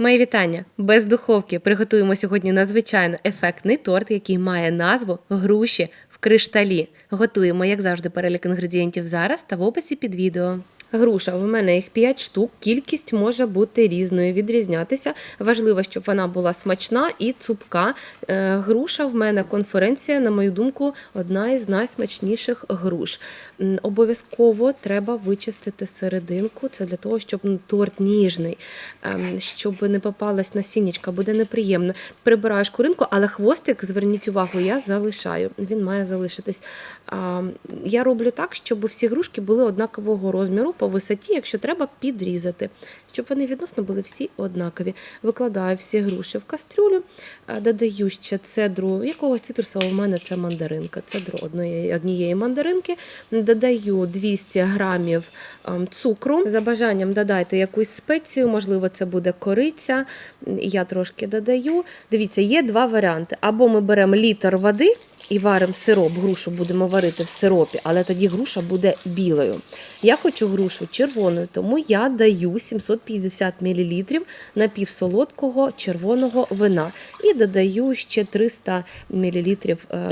Мої вітання! Без духовки приготуємо сьогодні надзвичайно ефектний торт, який має назву груші в кришталі. Готуємо, як завжди, перелік інгредієнтів зараз та в описі під відео. Груша, в мене їх 5 штук. Кількість може бути різною, відрізнятися. Важливо, щоб вона була смачна і цупка. Е, Груша в мене конференція, на мою думку, одна із найсмачніших груш. Обов'язково треба вичистити серединку. Це для того, щоб ну, торт ніжний, ем, щоб не попалась насіннячка, буде неприємно. Прибираю шкуринку, але хвостик, зверніть увагу, я залишаю. Він має залишитись. Я роблю так, щоб всі грушки були однакового розміру по висоті, якщо треба підрізати, щоб вони відносно були всі однакові. Викладаю всі груші в кастрюлю, додаю ще цедру якогось цитрусового, у мене це мандаринка, цедру одної, однієї мандаринки. Додаю 200 грамів ем, цукру. За бажанням додайте якусь спецію, можливо, це буде кориця. Я трошки додаю. Дивіться, є два варіанти. Або ми беремо літр води і варимо сироп, грушу будемо варити в сиропі, але тоді груша буде білою. Я хочу грушу червоною, тому я даю 750 мл напівсолодкого червоного вина і додаю ще 300 мл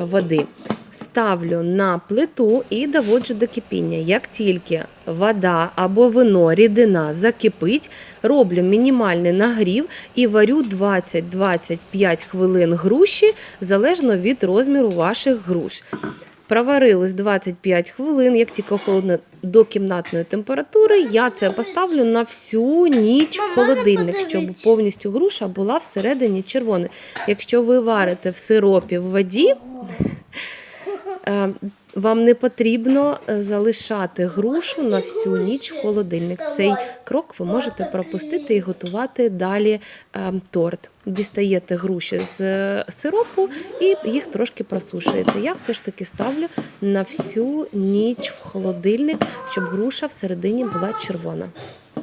води. Ставлю на плиту і доводжу до кипіння. Як тільки вода або вино, рідина закипить, роблю мінімальний нагрів і варю 20-25 хвилин груші залежно від розміру ваших груш. Проварились 25 хвилин, як тільки охолодно до кімнатної температури, я це поставлю на всю ніч в холодильник, щоб повністю груша була всередині червоною. Якщо ви варите в сиропі в воді, вам не потрібно е, залишати грушу на всю ніч в холодильник. Цей крок ви можете пропустити і готувати далі е, торт. Дістаєте груші з е, сиропу і їх трошки просушуєте. Я все ж таки ставлю на всю ніч в холодильник, щоб груша всередині була червона.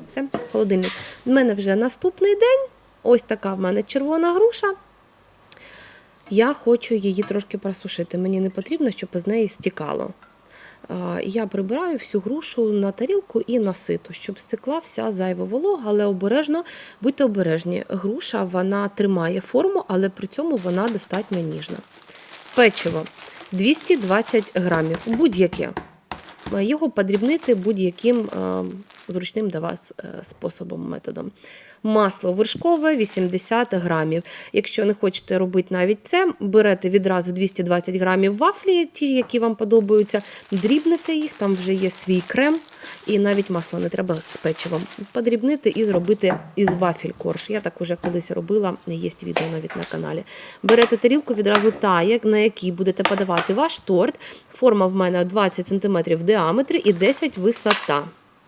Все, холодильник. У мене вже наступний день. Ось така в мене червона груша. Я хочу її трошки просушити. Мені не потрібно, щоб з неї стікало. Я прибираю всю грушу на тарілку і на сито, щоб стекла вся зайва волога, але обережно, будьте обережні. Груша вона тримає форму, але при цьому вона достатньо ніжна. Печиво 220 грамів, будь-яке. Його подрібнити будь-яким зручним для вас е, способом, методом. Масло вершкове 80 грамів. Якщо не хочете робити навіть це, берете відразу 220 грамів вафлі, ті, які вам подобаються, дрібните їх, там вже є свій крем, і навіть масло не треба з печивом. Подрібнити і зробити із вафель корж. Я так уже колись робила, є відео навіть на каналі. Берете тарілку відразу та, на якій будете подавати ваш торт. Форма в мене 20 см в діаметрі і 10 висота.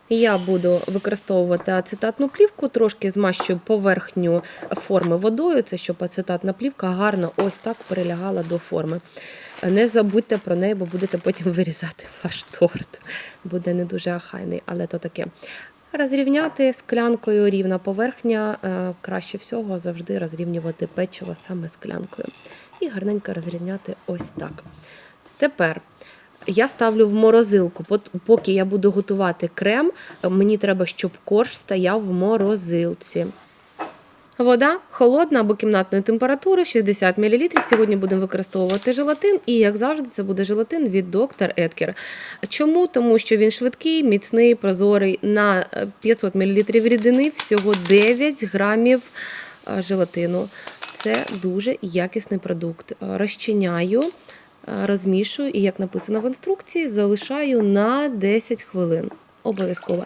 Я буду використовувати ацетатну плівку, трошки змащую поверхню форми водою, це щоб ацетатна плівка гарно ось так прилягала до форми. Не забудьте про неї, бо будете потім вирізати ваш торт. Буде не дуже ахайний, але то таке. Розрівняти склянкою рівна поверхня. е, Краще всього завжди розрівнювати печиво саме склянкою. І гарненько розрівняти ось так. Тепер я ставлю в морозилку. Поки я буду готувати крем, мені треба, щоб корж стояв в морозилці. Вода холодна або кімнатної температури 60 мл. Сьогодні будемо використовувати желатин, і як завжди, це буде желатин від доктор Еткер. Чому? Тому що він швидкий, міцний, прозорий. На е, 500 мл рідини всього 9 грамів е, желатину. Це дуже якісний продукт. Е, Розчиняю, е, розмішую і, як написано в інструкції, залишаю на 10 хвилин. Обов'язково.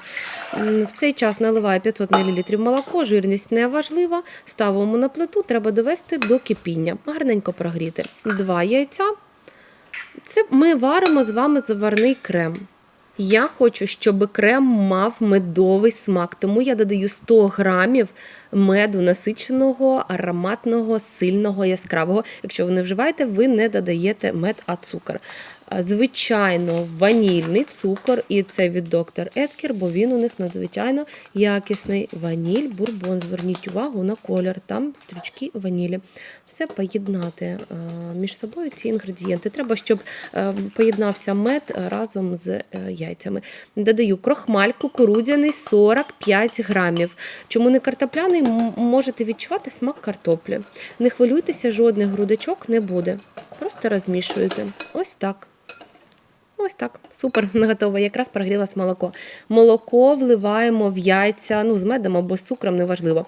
В цей час наливаю 500 мл молоко, жирність не важлива. Ставимо на плиту, треба довести до кипіння. Гарненько прогріти. Два яйця. Це ми варимо з вами заварний крем. Я хочу, щоб крем мав медовий смак, тому я додаю 100 грамів меду насиченого, ароматного, сильного, яскравого. Якщо ви не вживаєте, ви не додаєте мед, а цукор. Звичайно ванільний цукор, і це від доктор Еткер, бо він у них надзвичайно якісний ваніль, бурбон. Зверніть увагу на колір, там стрічки ванілі. Все поєднати між собою ці інгредієнти. Треба, щоб поєднався мед разом з е, яйцями. Додаю крохмаль кукурудзяний 45 грамів. Чому не картопляний? Можете відчувати смак картоплі. Не хвилюйтеся, жодних грудочок не буде. Просто розмішуєте. Ось так. Ось так, супер, готово. Якраз прогрілось молоко. Молоко вливаємо в яйця, ну з медом або з цукром, неважливо.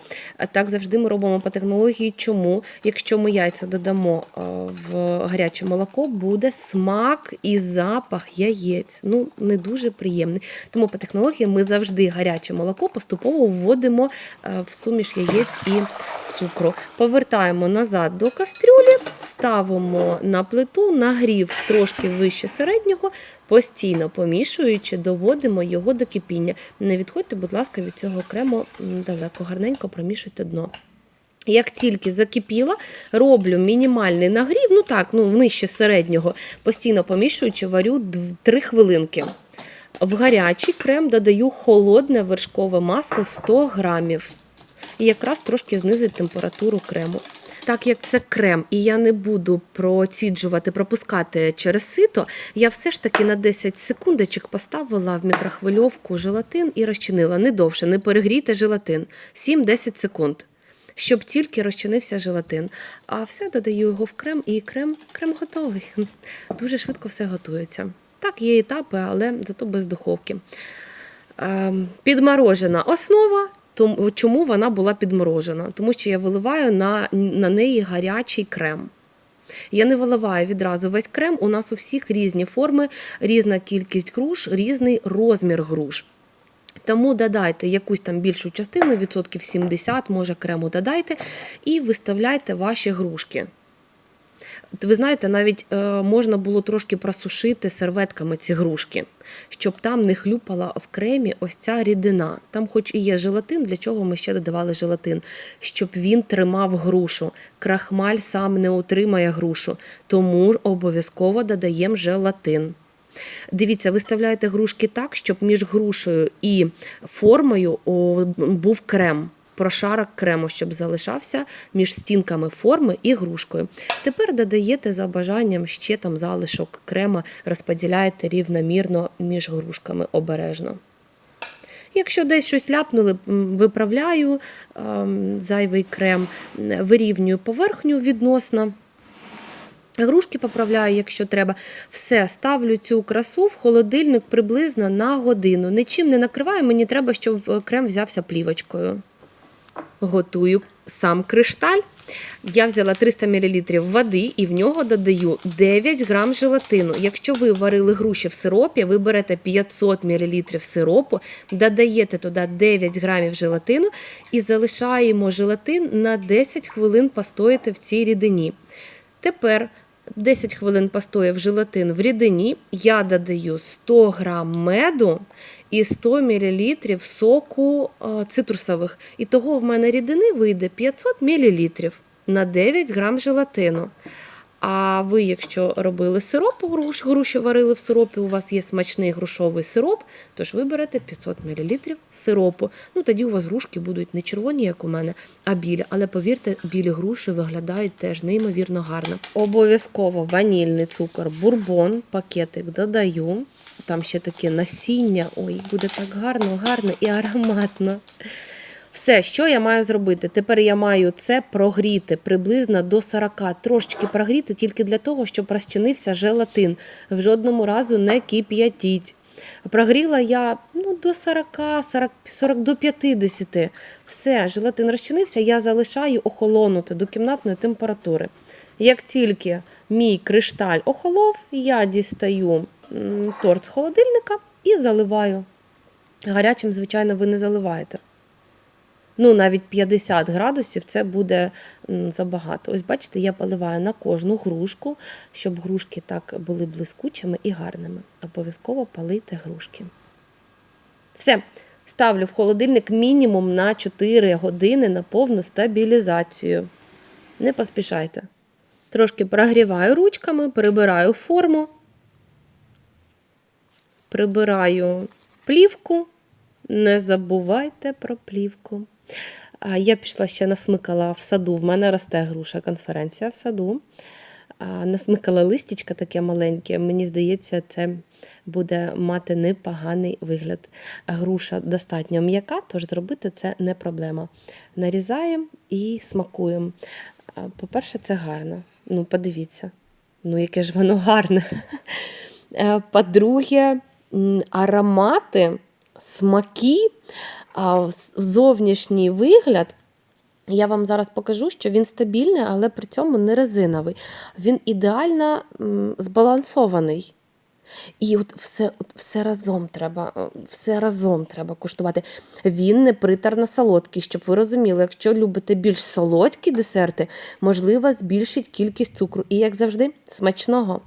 Так завжди ми робимо по технології. Чому? Якщо ми яйця додамо е, в гаряче молоко, буде смак і запах яєць. Ну, не дуже приємний. Тому по технології ми завжди гаряче молоко поступово вводимо е, в суміш яєць і цукру. Повертаємо назад до кастрюлі, ставимо на плиту, нагрів трошки вище середнього, постійно помішуючи, доводимо його до кипіння. Не відходьте, будь ласка, від цього окремо далеко, гарненько промішуйте дно. Як тільки закипіла, роблю мінімальний нагрів, ну так, ну нижче середнього, постійно помішуючи, варю 3 хвилинки. В гарячий крем додаю холодне вершкове масло 100 грамів. І якраз трошки знизить температуру крему. Так як це крем, і я не буду проціджувати, пропускати через сито, я все ж таки на 10 секундочок поставила в мікрохвильовку желатин і розчинила. Не довше, не перегрійте желатин. 7-10 секунд. Щоб тільки розчинився желатин. А все додаю його в крем, і крем, крем готовий. Дуже швидко все готується. Так, є етапи, але зато без духовки. Ем, Підморожена основа. Тому чому вона була підморожена? Тому що я виливаю на, на неї гарячий крем. Я не виливаю відразу весь крем. У нас у всіх різні форми, різна кількість груш, різний розмір груш. Тому додайте якусь там більшу частину, відсотків 70, може крему додайте, і виставляйте ваші грушки. Ви знаєте, навіть е, можна було трошки просушити серветками ці грушки, щоб там не хлюпала в кремі ось ця рідина. Там, хоч і є желатин, для чого ми ще додавали желатин, щоб він тримав грушу. Крахмаль сам не утримає грушу, тому обов'язково додаємо желатин. Дивіться, виставляєте грушки так, щоб між грушею і формою був крем. Прошарок крему, щоб залишався між стінками форми і грушкою. Тепер додаєте за бажанням ще там залишок крема, розподіляєте рівномірно між грушками обережно. Якщо десь щось ляпнули, виправляю ем, зайвий крем, вирівнюю поверхню відносно. Грушки поправляю, якщо треба. Все, ставлю цю красу в холодильник приблизно на годину. Нічим не накриваю, мені треба, щоб крем взявся плівочкою. Готую сам кришталь. Я взяла 300 мл води і в нього додаю 9 грам желатину. Якщо ви варили груші в сиропі, ви берете 500 мл сиропу, додаєте туди 9 грамів желатину і залишаємо желатин на 10 хвилин постояти в цій рідині. Тепер 10 хвилин постояв желатин в рідині, я додаю 100 грам меду і 100 мл соку е, цитрусових. І того в мене рідини вийде 500 мл на 9 грам желатину. А ви, якщо робили сироп, груш, груші варили в сиропі, у вас є смачний грушовий сироп, тож ви берете 500 мл сиропу. Ну тоді у вас грушки будуть не червоні, як у мене, а білі. Але повірте, білі груші виглядають теж неймовірно гарно. Обов'язково ванільний цукор, бурбон, пакетик додаю. Там ще таке насіння. Ой, буде так гарно, гарно і ароматно. Все, що я маю зробити? Тепер я маю це прогріти приблизно до 40, трошечки прогріти тільки для того, щоб розчинився желатин. В жодному разу не кип'ятіть. Прогріла я ну, до 40, 40, 40 до 50. Все, желатин розчинився, я залишаю охолонути до кімнатної температури. Як тільки мій кришталь охолов, я дістаю торт з холодильника і заливаю. Гарячим, звичайно, ви не заливаєте. Ну, навіть 50 градусів це буде забагато. Ось бачите, я поливаю на кожну грушку, щоб грушки так були блискучими і гарними. Обов'язково палити грушки. Все, ставлю в холодильник мінімум на 4 години на повну стабілізацію. Не поспішайте. Трошки прогріваю ручками, перебираю форму. Прибираю плівку. Не забувайте про плівку. Я пішла ще насмикала в саду. В мене росте груша конференція в саду. Насмикала листячка таке маленьке. Мені здається, це буде мати непоганий вигляд. Груша достатньо м'яка, тож зробити це не проблема. Нарізаємо і смакуємо. По-перше, це гарно. Ну, подивіться. Ну, яке ж воно гарне. По-друге, аромати, смаки, зовнішній вигляд. Я вам зараз покажу, що він стабільний, але при цьому не резиновий. Він ідеально збалансований. І от все, от все разом треба, е, все разом треба куштувати. Він не приторно солодкий, щоб ви розуміли, якщо любите більш солодкі десерти, можливо, збільшить кількість цукру. І як завжди, смачного.